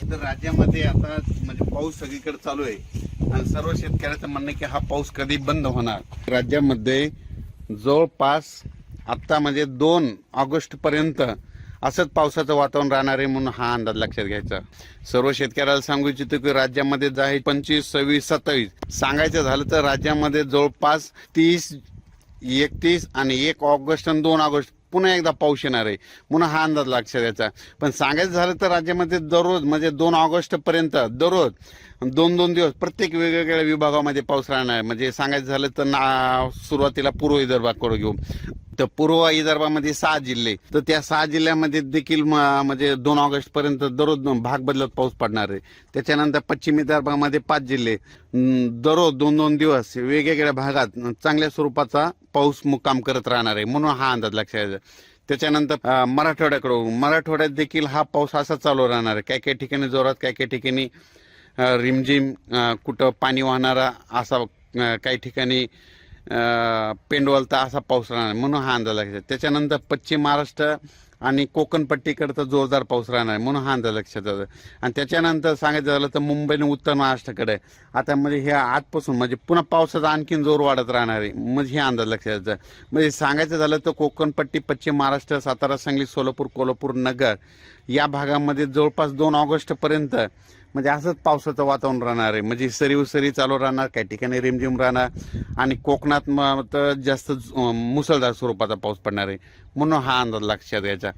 तर राज्यामध्ये आता म्हणजे पाऊस सगळीकडे चालू आहे. आणि सर्व शेतकऱ्याचं म्हणणं की हा पाऊस कधी बंद होणार? राज्यामध्ये जवळपास आत्ता म्हणजे दोन ऑगस्ट पर्यंत असंच पावसाचं वातावरण राहणार आहे म्हणून हा अंदाज लक्षात घ्यायचा. सर्व शेतकऱ्याला सांगू इच्छितो की राज्यामध्ये जे आहे पंचवीस सव्वीस सत्तावीस सांगायचं झालं तर राज्यामध्ये जवळपास तीस एकतीस आणि एक ऑगस्ट आणि दोन ऑगस्ट पुन्हा एकदा पाऊस येणार आहे. म्हणून हा अंदाज लक्षात द्यायचा पण सांगायचं झालं तर राज्यामध्ये दररोज म्हणजे दोन ऑगस्ट पर्यंत दररोज दोन दोन दिवस प्रत्येक वेगवेगळ्या विभागामध्ये पाऊस राहणार आहे. म्हणजे सांगायचं झालं तर ना सुरुवातीला पूर्व विदर्भाकडे घेऊ तर पूर्व विदर्भामध्ये सहा जिल्हे. तर त्या सहा जिल्ह्यामध्ये देखील म- म्हणजे दोन ऑगस्ट पर्यंत दररोज भाग बदलत पाऊस पडणार आहे. त्याच्यानंतर पश्चिम विदर्भामध्ये पाच जिल्हे. दररोज दोन दोन दिवस वेगवेगळ्या भागात चांगल्या स्वरूपाचा पाऊस मुक्काम करत राहणार आहे म्हणून हा अंदाज लक्षात यायचा त्याच्यानंतर मराठवाड्याकडून मराठवाड्यात देखील हा पाऊस असा चालू राहणार आहे. काही काही ठिकाणी जोरात काही काही ठिकाणी रिमझिम कुठं पाणी वाहणारा असा काही ठिकाणी पेंडवलता असा पाऊस राहणार आहे. म्हणून हा अंदाज लक्षात. त्याच्यानंतर पश्चिम महाराष्ट्र आणि कोकणपट्टीकडे जोरदार पाऊस राहणार आहे म्हणून हा अंदाज लक्षात येतो. आणि त्याच्यानंतर सांगायचं झालं तर मुंबई आणि उत्तर महाराष्ट्राकडे. आता म्हणजे हे आजपासून म्हणजे पुन्हा पावसाचा आणखीन जोर वाढत राहणार आहे. म्हणजे हे अंदाज लक्षात येतं. म्हणजे सांगायचं झालं तर कोकणपट्टी पश्चिम महाराष्ट्र सातारा सांगली सोलापूर कोल्हापूर नगर या भागामध्ये जवळपास दोन ऑगस्टपर्यंत म्हणजे असंच पावसाचं वातावरण राहणार आहे. म्हणजे सरी सरी चालू राहणार काही ठिकाणी रिमझिम राहणार आणि कोकणात मग तर जास्त मुसळधार स्वरूपाचा पाऊस पडणार आहे. म्हणून हा अंदाज लक्षात यायचा